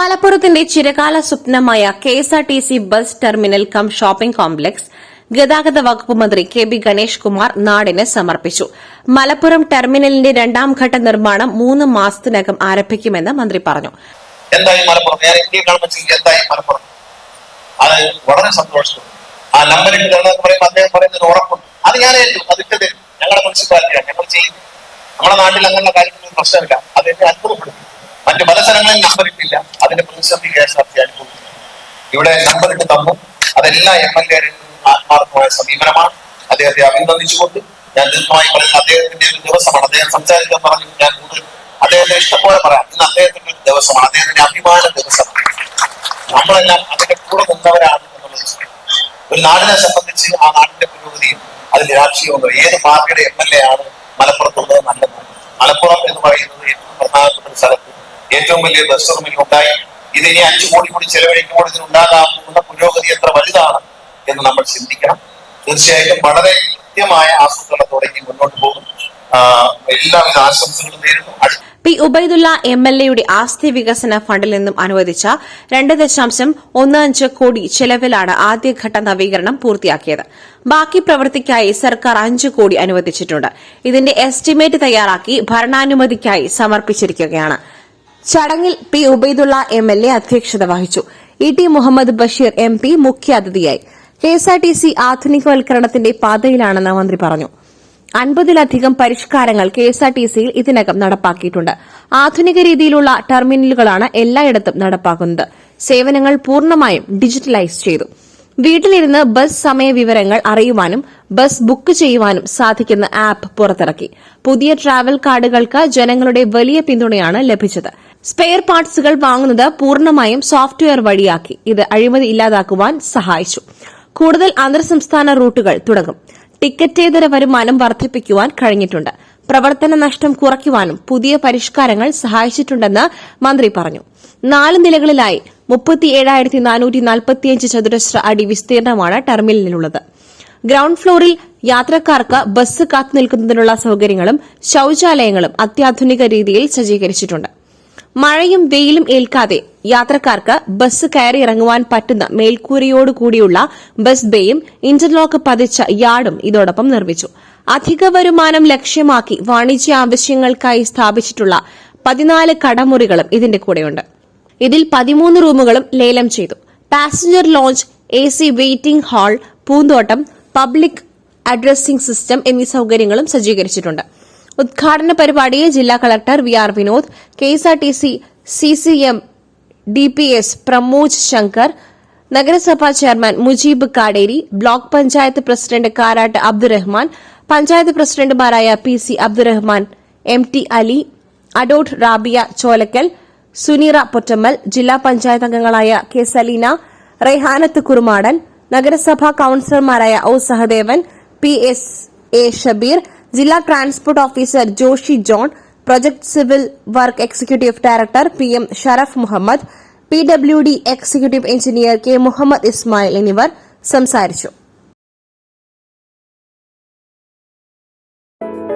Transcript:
മലപ്പുറത്തിന്റെ ചിരകാല സ്വപ്നമായ K bus terminal cum shopping complex ഗതാഗത വകുപ്പ് മന്ത്രി കെ ബി ഗണേഷ് കുമാർ നാടിന് സമർപ്പിച്ചു. മലപ്പുറം ടെർമിനലിന്റെ രണ്ടാം ഘട്ട നിർമ്മാണം മൂന്ന് മാസത്തിനകം ആരംഭിക്കുമെന്ന് മന്ത്രി പറഞ്ഞു. എന്തായി മലപ്പുറം? എന്തായി മലപ്പുറം? അത് വളരെ സന്തോഷം ആ നമ്പർ ഇട്ട് പറയുമ്പോൾ അദ്ദേഹം പറയുന്നതിന് അത് ഞാൻ ഏറ്റു അത് ഇട്ട് തരും. ഞങ്ങളുടെ മുനിസിപ്പാലിറ്റിയാണ്. ഞങ്ങൾ ചെയ്യും. നമ്മുടെ നാട്ടിൽ അങ്ങനെയുള്ള കാര്യങ്ങളൊന്നും പ്രശ്നമില്ല. അത് എന്നെ അത്ഭുതപ്പെടുത്തി. മറ്റു പല സ്ഥലങ്ങളിൽ നമ്പർ ഇട്ടില്ല. അതിന്റെ പ്രതിസന്ധി കെ എസ് ആർ ടി അനുഭവിച്ചു ഇവിടെ നമ്പർ ഇട്ട് തന്നു. അതെല്ലാ എം എൽ എ ആത്മാർത്ഥമായ സമീപനമാണ്. അദ്ദേഹത്തെ അഭിനന്ദിച്ചുകൊണ്ട് ഞാൻ ദീർഘമായി പറയുന്നത് അദ്ദേഹത്തിന്റെ ഒരു ദിവസമാണ്. അദ്ദേഹം സംസാരിക്കാൻ പറഞ്ഞു ഞാൻ കൂടുതൽ അദ്ദേഹത്തെ ഇഷ്ടംപോലെ പറയാം. ഇന്ന് അദ്ദേഹത്തിന്റെ ഒരു ദിവസമാണ്. അദ്ദേഹത്തിന്റെ അഭിമാന ദിവസമാണ്. നമ്മളെല്ലാം അതിന്റെ കൂടെ നിന്നവരാണ് എന്നുള്ളത് ഒരു നാടിനെ സംബന്ധിച്ച് ആ നാടിന്റെ പുരോഗതിയും അതിന്റെ രാഷ്ട്രീയവും ഏത് പാർട്ടിയുടെ എം എൽ എ ആണ് മലപ്പുറത്തുള്ളത് നല്ലത് മലപ്പുറം എന്ന് പറയുന്നത് ഏറ്റവും പ്രധാനപ്പെട്ട ഒരു സ്ഥലത്ത് ഏറ്റവും വലിയ ടെർമിനൽ ഉണ്ടായി ഇത് ഇനി അഞ്ചു കോടി കൂടി ചെലവഴിക്കുമ്പോൾ ഇതിനുണ്ടാകാവുന്ന പുരോഗതി എത്ര വലുതാണ് എന്ന് നമ്മൾ ചിന്തിക്കണം. തീർച്ചയായിട്ടും വളരെ കൃത്യമായ ആസൂത്രണത്തോടെ ഇനി മുന്നോട്ട് പോകും. എല്ലാവിധ ആശംസകളും നേരിടും പി ഉബൈദുള്ള എം എൽ എയുടെ ആസ്തി വികസന ഫണ്ടിൽ നിന്നും അനുവദിച്ച രണ്ട് ദശാംശം ഒന്ന് അഞ്ച് കോടി ചെലവിലാണ് ആദ്യഘട്ട നവീകരണം പൂർത്തിയാക്കിയത്. ബാക്കി പ്രവൃത്തിക്കായി സർക്കാർ അഞ്ച് കോടി അനുവദിച്ചിട്ടുണ്ട്. ഇതിന്റെ എസ്റ്റിമേറ്റ് തയ്യാറാക്കി ഭരണാനുമതിക്കായി സമർപ്പിച്ചിരിക്കുകയാണ്. ചടങ്ങിൽ P Ubaidullah M L A അധ്യക്ഷത വഹിച്ചു. E T Muhammad Basheer M P മുഖ്യാതിഥിയായി കെഎസ്ആർടിസി ആധുനികവൽക്കരണത്തിന്റെ പാതയിലാണെന്ന് മന്ത്രി പറഞ്ഞു. അൻപതിലധികം പരിഷ്കാരങ്ങൾ കെഎസ്ആർടിസിയിൽ ഇതിനകം നടപ്പാക്കിയിട്ടുണ്ട്. ആധുനിക രീതിയിലുള്ള ടെർമിനലുകളാണ് എല്ലായിടത്തും നടപ്പാക്കുന്നത്. സേവനങ്ങൾ പൂർണമായും ഡിജിറ്റലൈസ് ചെയ്തു. വീട്ടിലിരുന്ന് ബസ് സമയ വിവരങ്ങൾ അറിയുവാനും ബസ് ബുക്ക് ചെയ്യുവാനും സാധിക്കുന്ന ആപ്പ് പുറത്തിറക്കി. പുതിയ ട്രാവൽ കാർഡുകൾക്ക് ജനങ്ങളുടെ വലിയ പിന്തുണയാണ് ലഭിച്ചത്. സ്പെയർ പാർട്സുകൾ വാങ്ങുന്നത് പൂർണമായും സോഫ്റ്റ്വെയർ വഴിയാക്കി. ഇത് അഴിമതി ഇല്ലാതാക്കുവാൻ സഹായിച്ചു. കൂടുതൽ അന്തർ സംസ്ഥാന റൂട്ടുകൾ തുടങ്ങും. ടിക്കറ്റേതര വരുമാനം വർദ്ധിപ്പിക്കുവാൻ കഴിഞ്ഞിട്ടുണ്ട്. പ്രവർത്തന നഷ്ടം കുറയ്ക്കുവാനും പുതിയ പരിഷ്കാരങ്ങൾ സഹായിച്ചിട്ടുണ്ടെന്ന് മന്ത്രി പറഞ്ഞു. നാല് നിലകളിലായി മുപ്പത്തിയേഴായിരത്തി നാനൂറ്റി നാൽപ്പത്തിയഞ്ച് ചതുരശ്ര അടി വിസ്തീർണമാണ് ടെർമിനലിലുള്ളത്. ഗ്രൌണ്ട് ഫ്ലോറിൽ യാത്രക്കാർക്ക് ബസ് കാത്തുനിൽക്കുന്നതിനുള്ള സൌകര്യങ്ങളും ശൌചാലയങ്ങളും അത്യാധുനിക രീതിയിൽ സജ്ജീകരിച്ചിട്ടുണ്ട്. മഴയും വെയിലും ഏൽക്കാതെ യാത്രക്കാർക്ക് ബസ് കയറി ഇറങ്ങുവാൻ പറ്റുന്ന മേൽക്കൂരയോടുകൂടിയുള്ള ബസ് ബേയും ഇന്റർലോക്ക് പതിച്ച യാർഡും ഇതോടൊപ്പം നിർമ്മിച്ചു. അധിക വരുമാനം ലക്ഷ്യമാക്കി വാണിജ്യ ആവശ്യങ്ങൾക്കായി സ്ഥാപിച്ചിട്ടുള്ള പതിനാല് കടമുറികളും ഇതിന്റെ കൂടെയുണ്ട്. ഇതിൽ പതിമൂന്ന് റൂമുകളും ലേലം ചെയ്തു. Passenger lounge A C waiting hall പൂന്തോട്ടം പബ്ലിക് അഡ്രസ്സിംഗ് സിസ്റ്റം എന്നീ സൌകര്യങ്ങളും സജ്ജീകരിച്ചിട്ടുണ്ട്. ഉദ്ഘാടന പരിപാടിയിൽ ജില്ലാ collector V R Vinod K S R T C C C M D P S Pramoj Shankar നഗരസഭാ chairman Mujeeb Kaderi block panchayat president Karat Abdurahman panchayat പ്രസിഡന്റുമാരായ P C Abdurahman M T Ali അഡോട്ട് Rabia Cholakkal Suneera Pottammal ജില്ലാ പഞ്ചായത്ത് അംഗങ്ങളായ K Salina Rehanath Kurumadan നഗരസഭാ കൌൺസിലർമാരായ O Sahadevan P S A Shabeer ജില്ലാ transport officer Joshy John project civil work executive director P M Sharaf Muhammad P W D executive engineer K Muhammad Ismail എന്നിവർ സംസാരിച്ചു.